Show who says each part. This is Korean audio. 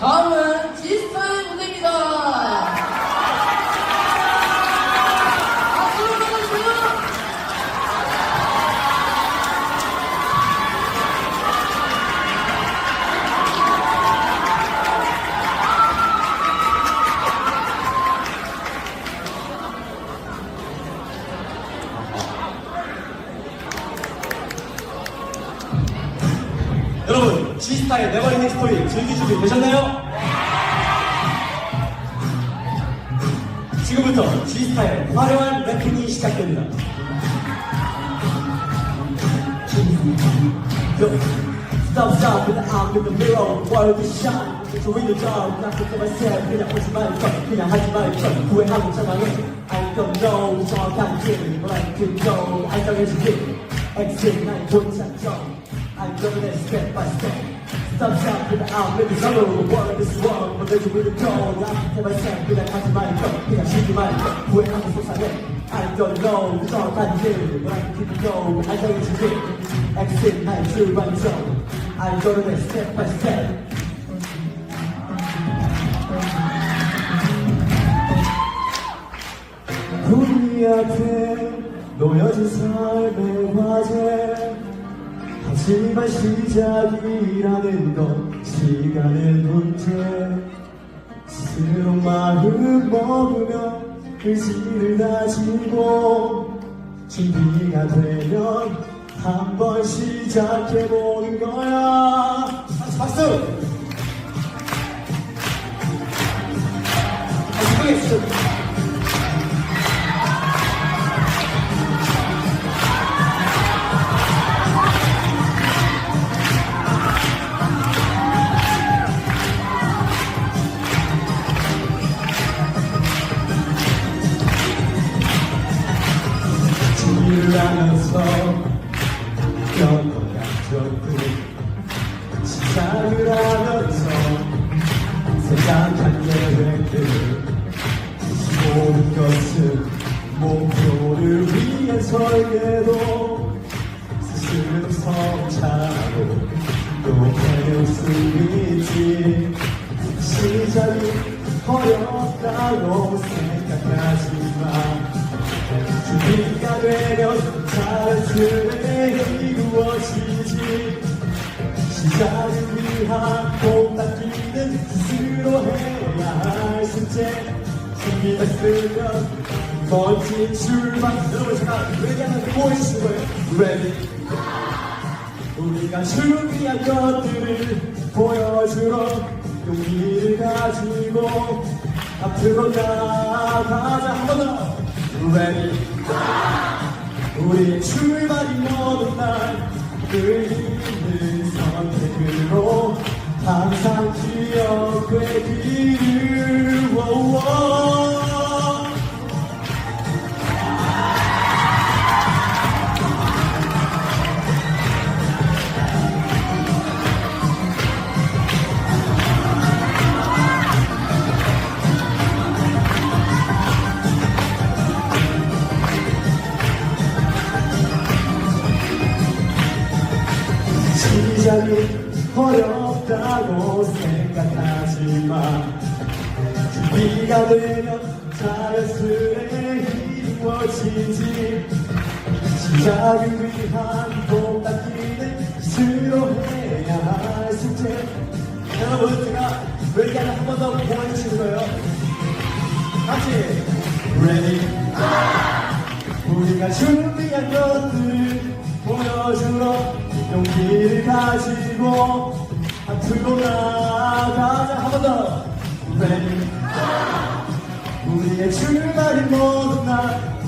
Speaker 1: 다
Speaker 2: G스타의 네버링 스토리 준비 되셨나요? 지금부터 G스타의 화려한 래핑이 시작됩니다. I'm going it step by step. Stop, stop, with the arm, with the sorrow, the world is wrong, but there's a way to go. I'm myself, 그냥 하지 말것, 그냥 쉬지 말것, 후회하고 속상해. I don't know, 정확한 길, but I can go, 안정해진 길. Exit, 나의 출발점. I'm going it step by step. 우리 앞에 놓여진 삶의 과제 하지만 시작이라는 건 시간의 문제 스스로 마음 먹으며 의지를 다지고 준비가 되면 한번 시작해보는 거야. 박수! 박수 준 하면서 겪어간 적들 시작을 하면서 생각한 계획들 모든 것은 목표를 위한 설계도 스스로 성찰하고 또 해낼 수 있지. 시작이 어렵다고 생각하지만 준비가 되면 자연스레 이루어지지. 시작을 위한 봄닦기는 스스로 해야 할 숙제. 준비가 있으면 멋진 출발. 여러분 잠깐 얘기하는 그 보이시는 거예요? Ready? 우리가 준비한 것들을 보여주러 용기를 가지고 앞으로 나아가자. 한번 더 Ready? 우리의 출발이 모든 날늘 시작이 어렵다고 생각하지만 준비가 되면 자연스레 이루어지지. 시작을 위한 봄닦기는 스스로 해야 할 숙제. 여러분 제가 얘기하는 한번더 보여주시는 거예요? 같이 Ready? 우리가 준비한 것들 보여주러 용기를 가지고 앞으로 나아가자. 한 번 더. Ready 우리의 출발이 모든 날